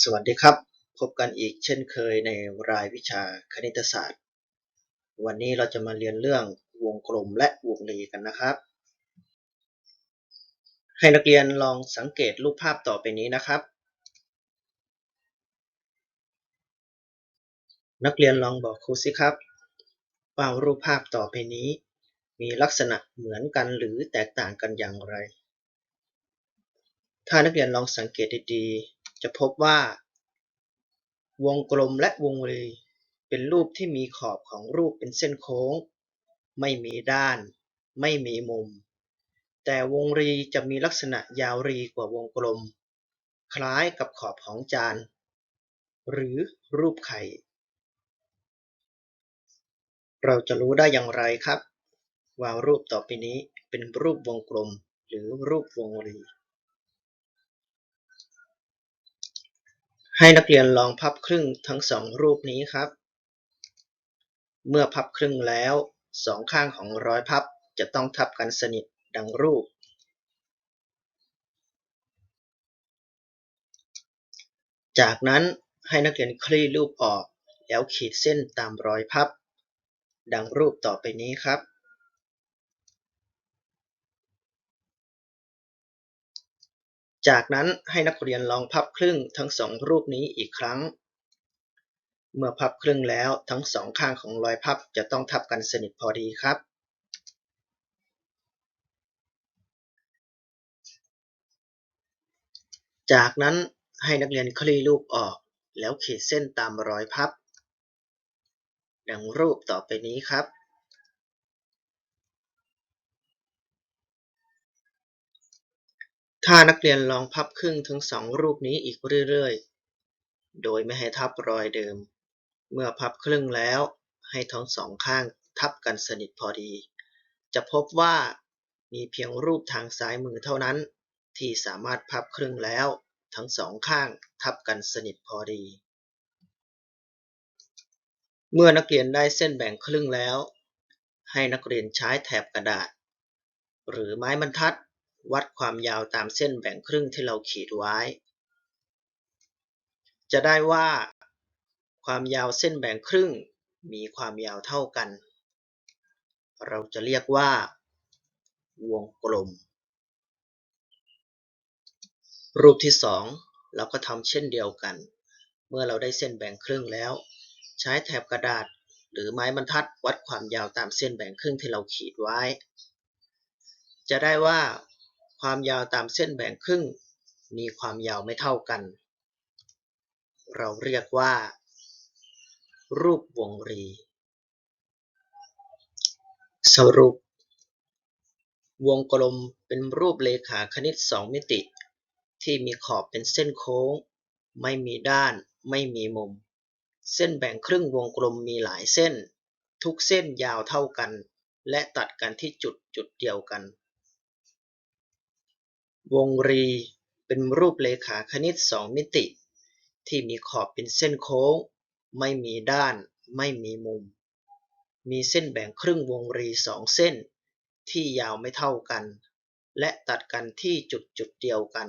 สวัสดีครับ พบกันอีกเช่นเคยในรายวิชาคณิตศาสตร์ วันนี้เราจะมาเรียนเรื่องวงกลมและวงรีกันนะครับ ให้นักเรียนลองสังเกตรูปภาพต่อไปนี้นะครับ นักเรียนลองบอกครูสิครับว่ารูปภาพต่อไปนี้ มีลักษณะเหมือนกันหรือแตกต่างกันอย่างไร ถ้านักเรียนลองสังเกตดีๆ จะพบว่าวงกลมและวงรีเป็นรูปที่มีขอบของรูปเป็นเส้นโค้ง ไม่มีด้าน ไม่มีมุม แต่วงรีจะมีลักษณะยาวรีกว่าวงกลม คล้ายกับขอบของจาน หรือรูปไข่ เราจะรู้ได้อย่างไรครับ ว่ารูปต่อไปนี้เป็นรูปวงกลมหรือรูปวงรี ให้นักเรียนลองพับครึ่งทั้งสองรูปนี้ครับ เมื่อพับครึ่งแล้วสองข้างของร้อยพับจะต้องทับกันสนิทดังรูป จากนั้นให้นักเรียนคลี่รูปออก แล้วขีดเส้นตามรอยพับ ดังรูปต่อไปนี้ครับ จากนั้นให้นักเรียนลองพับครึ่งทั้งสองรูปนี้อีกครั้ง เมื่อพับครึ่งแล้วทั้งสองข้างของรอยพับจะต้องทับกันสนิทพอดีครับ จากนั้นให้นักเรียนคลี่รูปออก แล้วขีดเส้นตามรอยพับ ดังรูปต่อไปนี้ครับ ถ้านักเรียนลองพับครึ่งทั้งสองรูปนี้อีกเรื่อยๆ โดยไม่ให้ทับรอยเดิม เมื่อพับครึ่งแล้วให้ทั้งสองข้างทับกันสนิทพอดี จะพบว่ามีเพียงรูปทางซ้ายมือเท่านั้น ที่สามารถพับครึ่งแล้ว ทั้งสองข้างทับกันสนิทพอดี เมื่อนักเรียนได้เส้นแบ่งครึ่งแล้ว ให้นักเรียนใช้แถบกระดาษ หรือไม้บรรทัด วัดความยาวตามเส้นแบ่งครึ่งที่เราขีดไว้ จะได้ว่า ความยาวเส้นแบ่งครึ่ง มีความยาวเท่ากัน เราจะเรียกว่า วงกลม รูปที่สองเราก็ทำเช่นเดียวกัน เมื่อเราได้เส้นแบ่งครึ่งแล้ว ใช้แถบกระดาษหรือไม้บรรทัดวัดความยาวตามเส้นแบ่งครึ่งที่เราขีดไว้ จะได้ว่า ความยาวตามเส้นแบ่งครึ่ง มีความยาวไม่เท่ากัน เราเรียกว่า รูปวงรี สรุป วงกลมเป็นรูปเลขาคณิตสองมิติ ที่มีขอบเป็นเส้นโค้ง ไม่มีด้าน ไม่มีมุม เส้นแบ่งครึ่งวงกลมมีหลายเส้น ทุกเส้นยาวเท่ากัน และตัดกันที่จุดจุดเดียวกัน วงรีเป็นรูปเลขาคณิตสองมิติที่มีขอบเป็นเส้นโค้ง ไม่มีด้าน ไม่มีมุม มีเส้นแบ่งครึ่งวงรีสองเส้นที่ยาวไม่เท่ากัน และตัดกันที่จุดจุดเดียวกัน